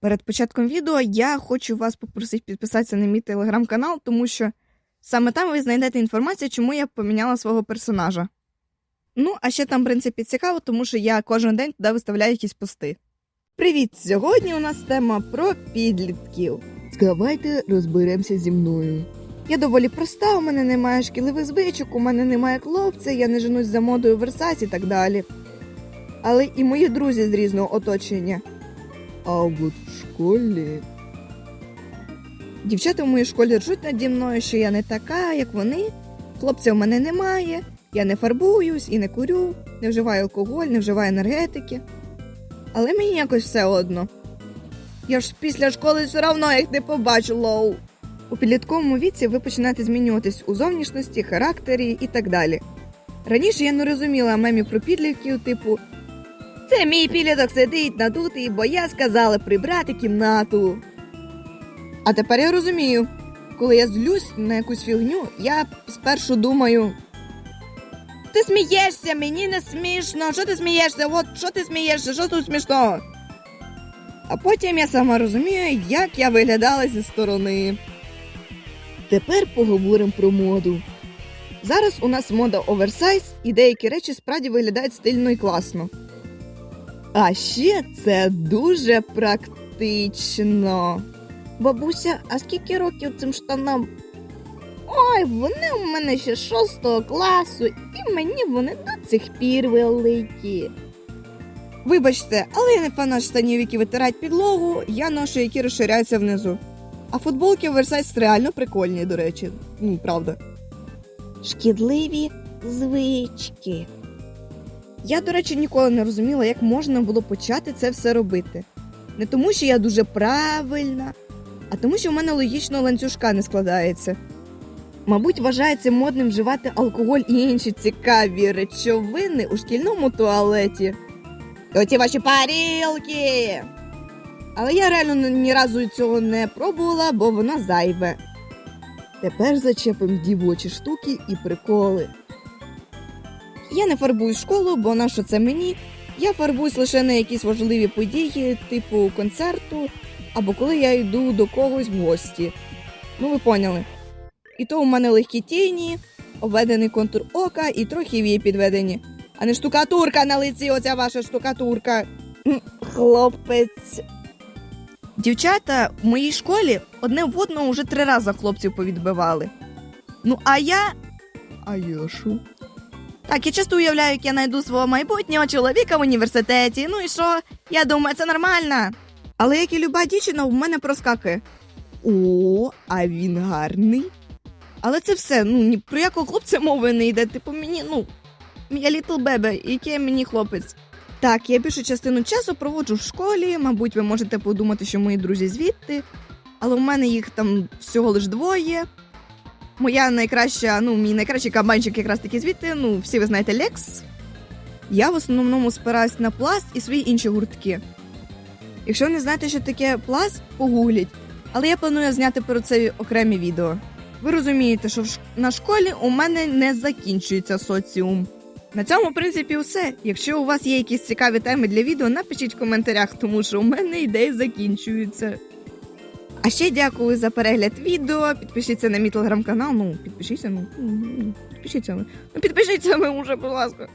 Перед початком відео я хочу вас попросити підписатися на мій телеграм-канал, тому що саме там ви знайдете інформацію, чому я поміняла свого персонажа. Ну, а ще там, в принципі, цікаво, тому що я кожен день туди виставляю якісь пости. Привіт! Сьогодні у нас тема про підлітків. Давайте розберемося зі мною. Я доволі проста, у мене немає шкідливих звичок, у мене немає хлопця, я не женусь за модою Версась і так далі. Але і мої друзі з різного оточення. А от в школі Дівчата в моїй школі ржуть наді мною, що я не така, як вони. Хлопця в мене немає, я не фарбуюсь і не курю, не вживаю алкоголь, не вживаю енергетики. Але мені якось все одно. Я ж після школи все одно їх не побачу, лоу. У підлітковому віці ви починаєте змінюватись у зовнішності, характері і так далі. Раніше я не розуміла мемів про підлітків, типу Це мій підліток сидить надутий, бо я сказала прибрати кімнату. А тепер я розумію, коли я злюсь на якусь фігню, я спершу думаю. Ти смієшся, мені не смішно. Що ти смієшся? От що ти смієшся? Що тут смішного? А потім я сама розумію, як я виглядала зі сторони. тепер поговоримо про моду. Зараз у нас мода оверсайз, і деякі речі справді виглядають стильно і класно. А ще це дуже практично. Бабуся, а скільки років цим штанам? Ой, вони у мене ще шостого класу, і мені вони до цих пір великі. Вибачте, але я не фанат штанів, які витирають підлогу, я ношу, які розширяються внизу. А футболки оверсайз реально прикольні, до речі. Ну, правда. Шкідливі звички. Я, до речі, ніколи не розуміла, як можна було почати це все робити. Не тому, що я дуже правильна, а тому, що в мене логічно ланцюжка не складається. Мабуть, вважається модним вживати алкоголь і інші цікаві речовини у шкільному туалеті. Оці ваші парілки. Але я реально ні- разу цього не пробувала, бо воно зайве. Тепер зачепимо дівочі штуки і приколи. Я не фарбую школу, бо на що це мені? Я фарбуюсь лише на якісь важливі події, типу концерту, або коли я йду до когось в гості. Ну, ви поняли. І то у мене легкі тіні, обведений контур ока і трохи вії підведені. А не штукатурка на лиці, оця ваша штукатурка. Хлопець. Дівчата в моїй школі одне в одного вже три рази хлопців повідбивали. Ну, а я А я що? Так, я часто уявляю, як я знайду свого майбутнього чоловіка в університеті. Ну і що? Я думаю, це нормально. Але як і люба дівчина, в мене проскакує. О, а він гарний. Але це все, ну ні про якого хлопця мови не йде. Типу мені, ну, я літл бебе, який мені хлопець. Так, я більшу частину часу проводжу в школі. Мабуть, ви можете подумати, що мої друзі звідти, але в мене їх там всього лиш двоє. Моя найкраща, ну, мій найкращий кабанчик якраз таки звідти, ну, всі ви знаєте, Лекс. Я в основному спираюсь на пласт і свої інші гуртки. Якщо не знаєте, що таке пласт, погугліть. Але я планую зняти про це окремі відео. Ви розумієте, що на школі у мене не закінчується соціум. На цьому, в принципі, все. Якщо у вас є якісь цікаві теми для відео, напишіть в коментарях, тому що у мене ідеї закінчуються. А ще дякую за перегляд відео. Підпишіться на мій телеграм-канал. Ну, підпишіться, ну, ну, ну, підпишіться. Ну, підпишіться ви уже, будь ласка.